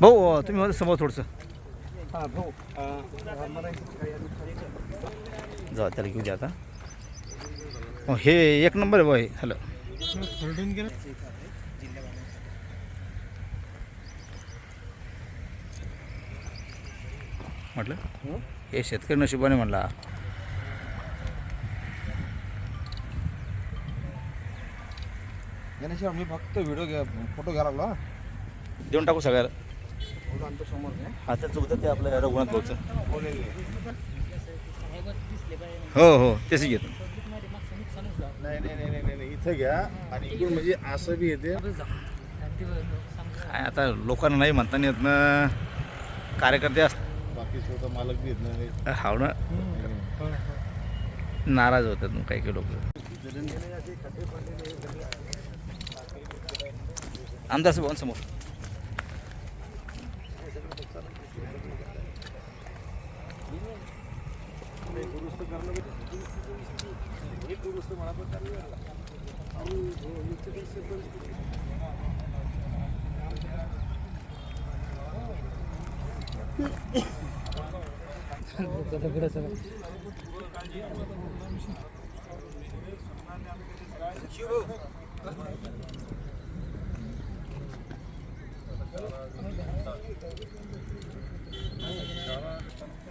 भाऊ तुम्ही होते समोर थोडंसं. हा जा त्याला घेऊ द्या आता. हो, एक नंबर आहे हॅलो. म्हटलं? हे? शेतकरी नशिबाने म्हणला. याच्याशिवाय मी फक्त व्हिडिओ घ्या फोटो घ्यायला लागलो. देऊन टाकू सगळ्याला. समोर हा ते आपलं रघुनाथ भाऊचं हो हो तेच घेतो. नाही नाही नाही नाही नाही इथं घ्या. आणि इकडून म्हणजे असं बी येते. काय आता लोकांना नाही म्हणता येत ना. कार्यकर्ते असतात. बाकी स्वतः मालक बी येत नाही. हाव ना. नाराज होतात मग काही काही लोक. आमदार Burada da biraz ama. Thank you.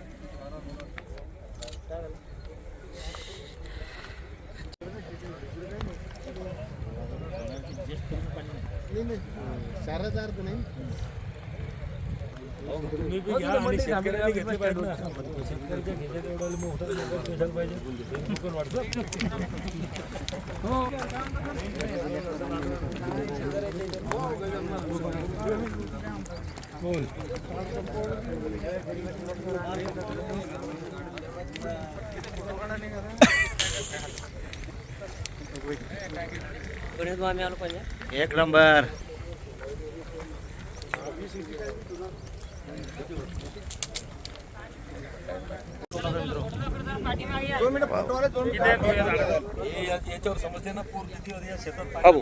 साहेब समोर चारच अर्थ नाही. तुम्ही बी घ्या आणि शेतकऱ्यांनी घेतले पाहिजे ना. शेतकऱ्याच्या एवढं मोठं पाहिजे. वाटतं. बोल. फोटो आले दोन एक नंबर. याच्यावर समजते ना पूर किती होते या शेतात पाणी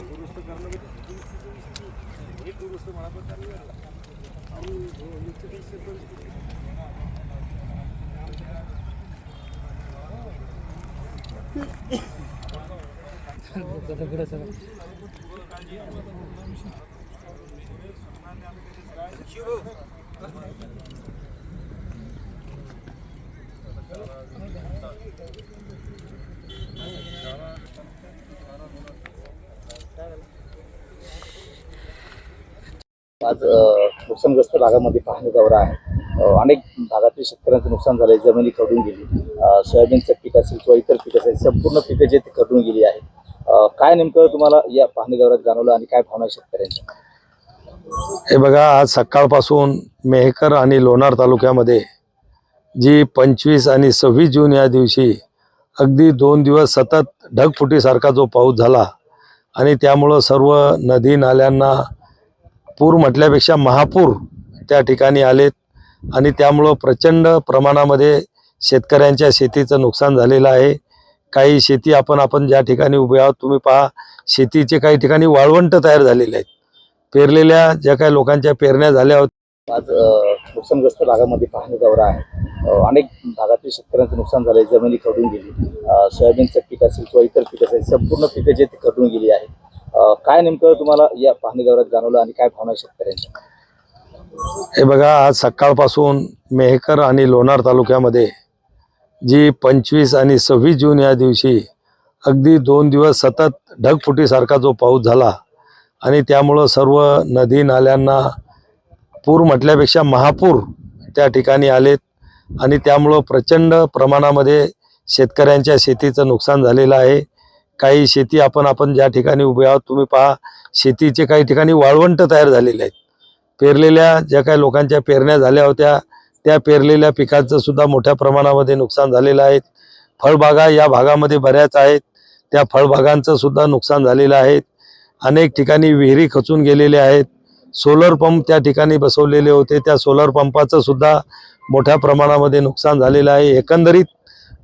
दुरुस्त करणं आज नुकसानग्रस्त भागामध्ये पाहणी दौरा आहे. अनेक भागातील शेतकऱ्यांचं नुकसान झालंय. जमिनी खडून गेली. सोयाबीनचं पीक असेल किंवा इतर पीक असेल संपूर्ण पिकं जे ते खडून गेली आहे काय नेमकं तुम्हाला या पाहणी दौऱ्यात जाणवलं आणि काय भावना शेतकऱ्यांच्या? हे बघा आज सकाळपासून मेहकर आणि लोणार तालुक्यामध्ये जी पंचवीस आणि सव्वीस जून या दिवशी अगदी दोन दिवस सतत ढगफुटीसारखा जो पाऊस झाला आणि त्यामुळं सर्व नदी नाल्यांना पूर म्हटल्यापेक्षा महापूर त्या ठिकाणी आलेत. आणि त्यामुळं प्रचंड प्रमाणामध्ये शेतकऱ्यांच्या शेतीचं नुकसान झालेलं आहे. काही शेती आपण आपण ज्या ठिकाणी उभे आहोत तुम्ही पहा शेतीचे काही ठिकाणी वाळवंट तयार झालेले आहेत. पेरलेल्या ज्या काही लोकांच्या पेरण्या झाल्या होत्या आज नुकसानग्रस्त भागामध्ये पाहणी दौरा आहे. अनेक भागातील शेतकऱ्यांचं नुकसान झालंय. जमिनी खडून गेली. सोयाबीनचं पीक असेल किंवा इतर पीक असेल संपूर्ण पिकं जे ते खडून गेली आहे काय नेमकं तुम्हाला या पाहणी दौऱ्यात जाणवलं आणि काय भावना शेतकऱ्यांच्या? हे बघा आज सकाळपासून मेहकर आणि लोणार तालुक्यामध्ये जी पंचवीस आणि सव्वीस जून या दिवशी अगदी दोन दिवस सतत ढगफुटीसारखा जो पाऊस झाला आणि त्यामुळं सर्व नदी नाल्यांना पूर म्हटल्यापेक्षा महापूर त्या ठिकाणी आलेत आणि त्यामुळं प्रचंड प्रमाणामध्ये शेतकऱ्यांच्या शेतीचं नुकसान झालेलं आहे. काही शेती आपण आपण ज्या ठिकाणी उभे आहोत तुम्ही पहा शेतीचे काही ठिकाणी वाळवंट तयार झालेले आहेत. पेरलेल्या ज्या काही लोकांच्या पेरण्या झाल्या होत्या त्या पेरलेल्या पिकांचं सुद्धा मोठ्या प्रमाणामध्ये नुकसान झालेलं आहे. फळबागा या भागामध्ये बऱ्याच आहेत. त्या फळबागांचं सुद्धा नुकसान झालेलं आहे. अनेक ठिकाणी विहिरी खचून गेलेले आहेत. सोलर पंप त्या ठिकाणी बसवलेले होते. त्या सोलर पंपाचं सुद्धा मोठ्या प्रमाणामध्ये नुकसान झालेलं आहे. एकंदरीत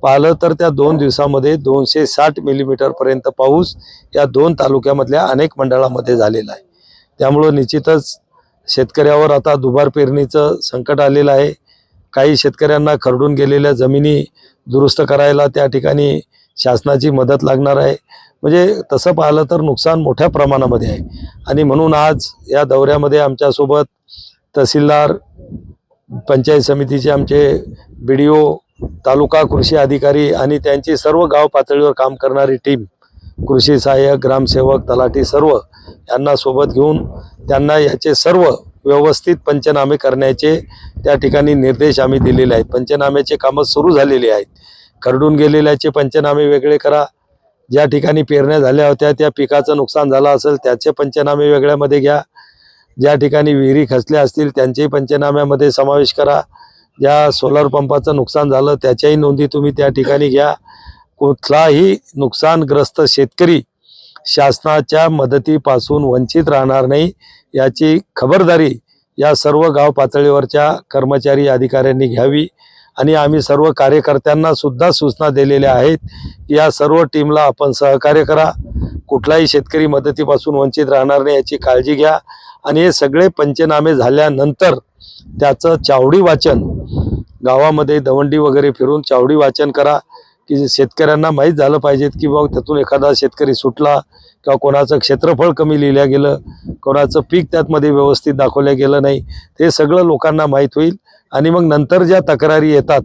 पाहिलं तर त्या दोन दिवसामध्ये दोनशे साठ मिलीमीटरपर्यंत पाऊस या दोन तालुक्यामधल्या अनेक मंडळामध्ये झालेला आहे. त्यामुळं निश्चितच शेतकऱ्यावर आता दुबार पेरणीचं संकट आलेलं आहे. काही शेतकऱ्यांना खरडून गेलेल्या जमिनी दुरुस्त करायला त्या ठिकाणी शासनाची मदत लागणार आहे. म्हणजे तसं पाहिलं तर नुकसान मोठ्या प्रमाणामध्ये आहे. आणि म्हणून आज या दौऱ्यामध्ये आमच्यासोबत तहसीलदार पंचायत समितीचे आमचे बी डी ओ तालुका कृषी अधिकारी आणि त्यांची सर्व गाव पातळीवर काम करणारी टीम कृषी सहाय्यक ग्रामसेवक तलाठी सर्व यांना सोबत घेऊन त्यांना याचे सर्व व्यवस्थित पंचनामे करण्याचे त्या ठिकाणी निर्देश आम्ही दिलेले आहेत. पंचनाम्याचे कामं सुरू झालेली आहेत. खरडून गेलेल्याचे पंचनामे वेगळे करा. ज्या ठिकाणी पेरण्या झाल्या होत्या त्या पिकाचं नुकसान झालं असेल त्याचे पंचनामे वेगळ्यामध्ये घ्या. ज्या ठिकाणी विहिरी खचल्या असतील त्यांचेही पंचनाम्यामध्ये समावेश करा. ज्या सोलार पंपाचं नुकसान झालं त्याच्याही नोंदी तुम्ही त्या ठिकाणी घ्या. कुठलाही नुकसानग्रस्त शेतकरी शासनाच्या मदतीपासून वंचित राहणार नाही याची खबरदारी या सर्व गाव पातळीवरच्या कर्मचारी अधिकाऱ्यांनी घ्यावी. आणि आम्ही सर्व कार्यकर्त्यांना सुद्धा सूचना दिलेल्या आहेत या सर्व टीमला आपण सहकार्य करा. कुठलाही शेतकरी मदतीपासून वंचित राहणार नाही याची काळजी घ्या. आणि हे सगळे पंचनामे झाल्यानंतर त्याचं चावडी वाचन गावामध्ये दवंडी वगैरे फिरून चावडी वाचन करा की शेतकऱ्यांना माहीत झालं पाहिजेत की बाबा त्यातून एखादा शेतकरी सुटला किंवा कोणाचं क्षेत्रफळ कमी लिहिलं गेलं कोणाचं पीक त्यातमध्ये व्यवस्थित दाखवलं गेलं नाही ते सगळं लोकांना माहीत होईल. आणि मग नंतर ज्या तक्रारी येतात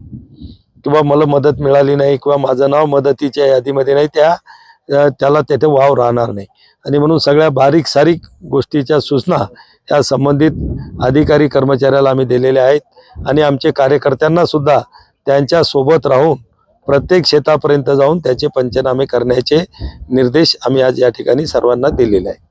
किंवा मला मदत मिळाली नाही किंवा माझं नाव मदतीच्या यादीमध्ये नाही त्या त्याला तेथे वाव राहणार नाही. आणि म्हणून सगळ्या बारीक सारीक गोष्टीच्या सूचना या संबंधित अधिकारी कर्मचाऱ्याला आम्ही दिलेल्या आहेत. आणि आमचे कार्यकर्त्यांना सुद्धा त्यांच्यासोबत राहून प्रत्येक शेतापर्यंत जाऊन त्याचे पंचनामे करण्याचे निर्देश आम्ही आज या ठिकाणी सर्वांना दिलेले आहे